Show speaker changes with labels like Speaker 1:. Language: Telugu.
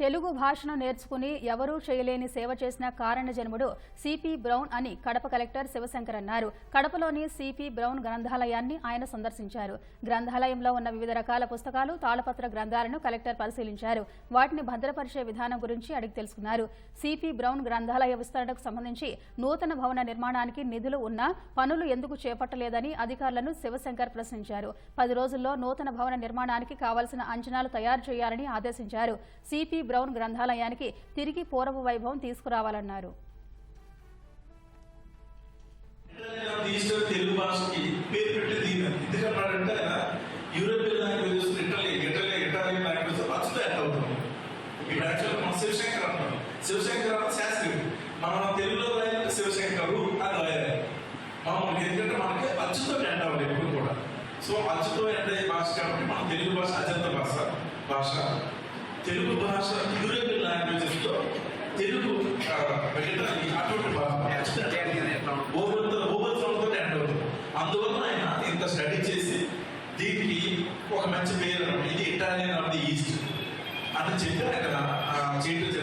Speaker 1: తెలుగు భాషను నేర్చుకుని ఎవరూ చేయలేని సేవ చేసిన కారణ జన్ముడు సిపి బ్రౌన్ అని కడప కలెక్టర్ శివశంకర్ అన్నారు. కడపలోని సిపి బ్రౌన్ గ్రంథాలయాన్ని ఆయన సందర్శించారు. గ్రంథాలయంలో ఉన్న వివిధ రకాల పుస్తకాలు తాళపత్ర గ్రంథాలను కలెక్టర్ పరిశీలించారు. వాటిని భద్రపరిచే విధానం గురించి అడిగి తెలుసుకున్నారు. సిపి బ్రౌన్ గ్రంథాలయ విస్తరణకు సంబంధించి నూతన భవన నిర్మాణానికి నిధులు ఉన్నా పనులు ఎందుకు చేపట్టలేదని అధికారులను శివశంకర్ ప్రశ్నించారు. పది రోజుల్లో నూతన భవన నిర్మాణానికి కావాల్సిన అంచనాలు తయారు చేయాలని ఆదేశించారు. సిపి బ్రౌన్ గ్రంథాలయానికి తిరిగి పూర్వ వైభవం తీసుకురావాలన్నారు.
Speaker 2: European languages Italy Italy Italian language అచ్చుతో add ఇప్పుడు మనం శివశంకర్ అంటాం శివశంకర్ అంటే మనం తెలుగులో రాయాలంటే శివశంకరు అని రాయాలి మనం ఎందుకంటే మనకి అచ్చుతో అవ్వాలి ఎప్పుడు కూడా. సో అచ్చుతో ఎండ్ అయ్యే భాష కాబట్టి మన తెలుగు భాష అజంత భాష భాష. తెలుగు భాష యూరోపియన్ లాంగ్వేజెస్లో తెలుగు అటువంటి భాష ఎండ్ అవుతుంది. అందువల్ల ఆయన ఇంత స్టడీ చేసి దీనికి ఒక మంచి పేరు. ఇది ఇటాలియన్ ఆఫ్ ది ఈస్ట్ అని చెప్పి ఆయన జరిగింది